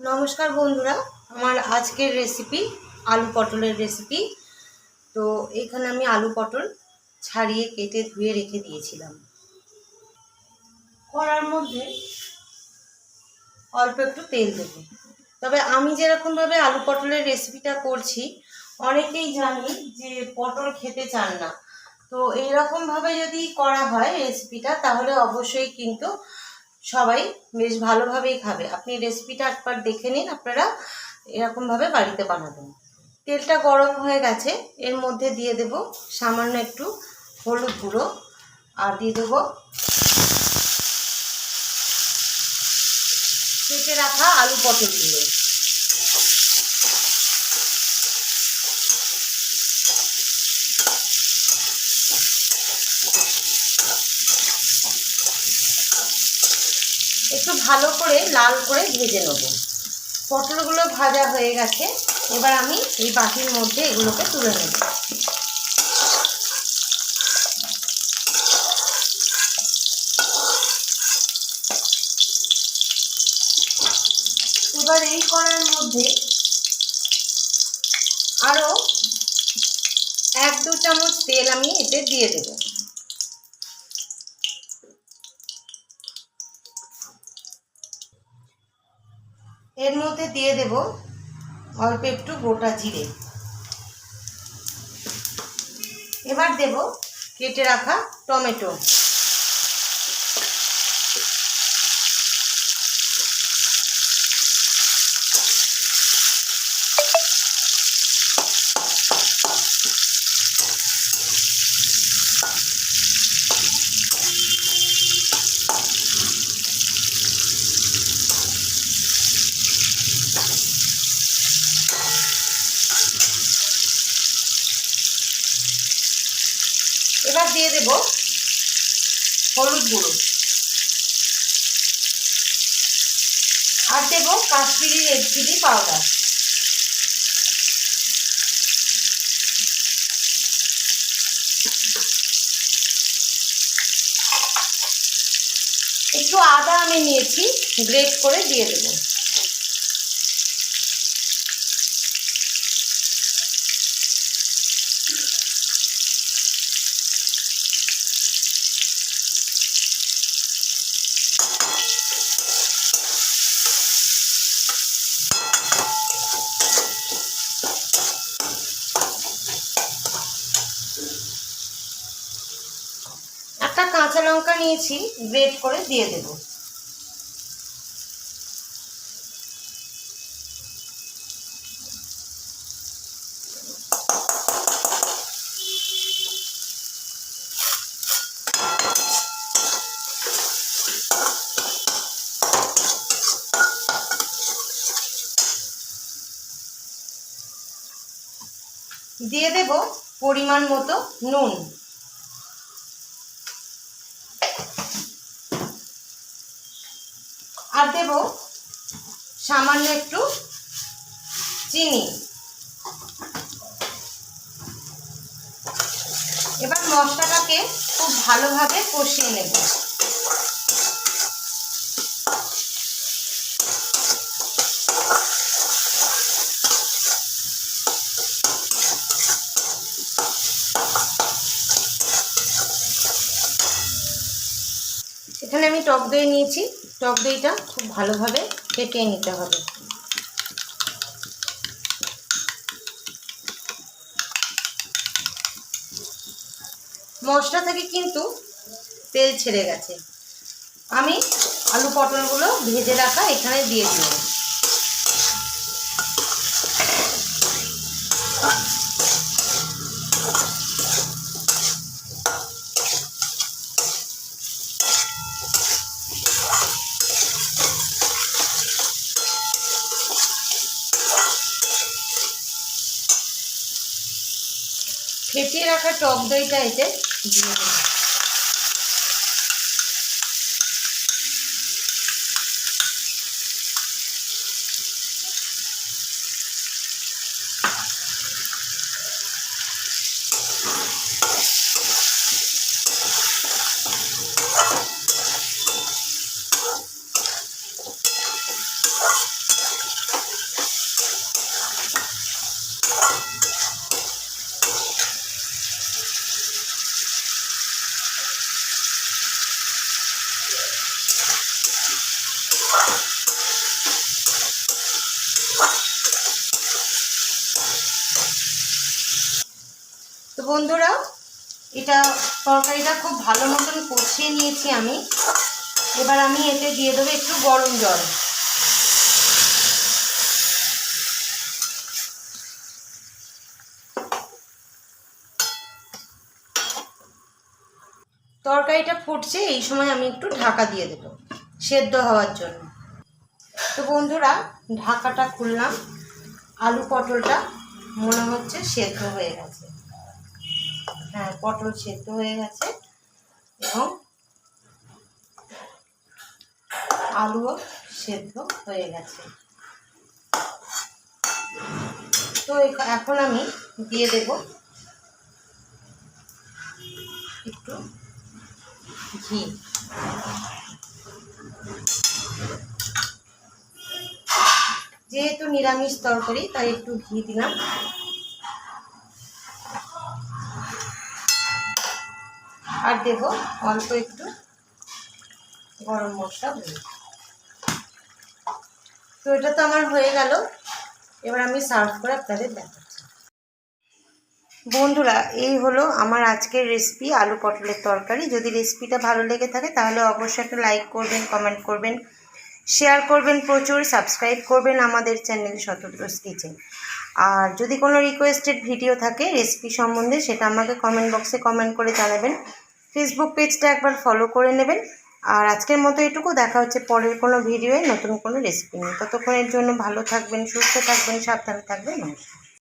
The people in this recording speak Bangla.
নমস্কার বন্ধুরা, আমার আজকের রেসিপি আলু পটলের রেসিপি তো এখানে আমি আলু পটল ছাড়িয়ে কেটে ধুয়ে রেখে দিয়েছিলাম। করার মধ্যে অল্প একটু তেল দেব। তবে আমি যেরকমভাবে আলু পটলের রেসিপিটা করছি, অনেকেই জানি যে পটল খেতে চান না। তো এইরকমভাবে যদি করা হয় রেসিপিটা তাহলে অবশ্যই কিন্তু সবাই বেশ ভালোভাবেই খাবে। আপনি রেসিপিটা একবার দেখে নিন, আপনারা এরকমভাবে বাড়িতে বানাবেন। তেলটা গরম হয়ে গেছে, এর মধ্যে দিয়ে দেব সামান্য একটু হলুদ গুঁড়ো আর দিয়ে দেবো কেটে রাখা আলু পটলগুলো একটু ভালো করে লাল করে ভেজে নেব। পটলগুলো ভাজা হয়ে গেছে, এবার আমি এই বাটির মধ্যে এগুলোকে তুলে নেব। এবার এই কড়ার মধ্যে আরও এক দু চামচ তেল আমি এতে দিয়ে দেবো। এর মধ্যে দিয়ে দেব অল্প একটু গোটা জিরে। এবার দেব কেটে রাখা টমেটো এবার দিয়ে দেব হলুদ গুঁড়ো। আর দেব কাশ্মীরি রেড চিলি পাউডার একটু আদা আমি নিয়েছি গ্রেট করে দিয়ে দেবো। একটা কাঁচা লঙ্কা নিয়েছি গ্রেট করে দিয়ে দেব। দিয়ে দেব পরিমাণ মতো নুন। আর দেব সামান্য একটু চিনি। এবার মশলাটাকে খুব ভালোভাবে কষিয়ে নেব। এখানে আমি টক দই নিয়েছি। টক দইটা খুব ভালোভাবে কেটে নিতে হবে। মশলা থেকে কিন্তু তেল ছেড়ে গেছে। আমি আলু পটলগুলো ভেজে রাখা এখানে দিয়ে দিলাম। ফেটিয়ে রাখা টক দইটা এতে দিয়ে দেবো। বন্ধুরা, এটা তরকারিটা খুব ভালো মতন কষিয়ে নিয়েছি আমি। এবার আমি এতে দিয়ে দেবো একটু গরম জল। তরকারিটা ফুটছে, এই সময় আমি একটু ঢাকা দিয়ে দেব, সেদ্ধ হওয়ার জন্য। তো বন্ধুরা, ঢাকাটা খুললাম, আলু পটলটা মনে হচ্ছে সেদ্ধ হয়ে গেছে। হ্যাঁ পটল সেদ্ধ হয়ে গেছে এবং আলুও সেদ্ধ হয়ে গেছে। তো এখ- এখন আমি দিয়ে দেব একটু ঘি। যেহেতু নিরামিষ তরকারি, তাই একটু ঘি দিলাম। আর দেব অল্প একটু গরম মশলা তো এটা তো আমার হয়ে গেল। এবার আমি সার্ভ করে আপনাদের দেখাচ্ছি। বন্ধুরা, এই হলো আমার আজকের রেসিপি আলু পটলের তরকারি। যদি রেসিপিটা ভালো লেগে থাকে তাহলে অবশ্যই একটা লাইক করবেন, কমেন্ট করবেন, শেয়ার করবেন প্রচুর, সাবস্ক্রাইব করবেন আমাদের চ্যানেল শতদ্রস কিচেন। আর যদি কোনো রিকোয়েস্টেড ভিডিও থাকে রেসিপি সম্বন্ধে, সেটা আমাকে কমেন্ট বক্সে কমেন্ট করে জানাবেন। ফেসবুক পেজটা একবার ফলো করে নেবেন। আর আজকের মতো এটুকু। দেখা হচ্ছে পরের কোনো ভিডিওয়ে নতুন কোনো রেসিপি নিয়ে। ততক্ষণের জন্য ভালো থাকবেন, সুস্থ থাকবেন, সাবধানে থাকবেন। নমস্কার।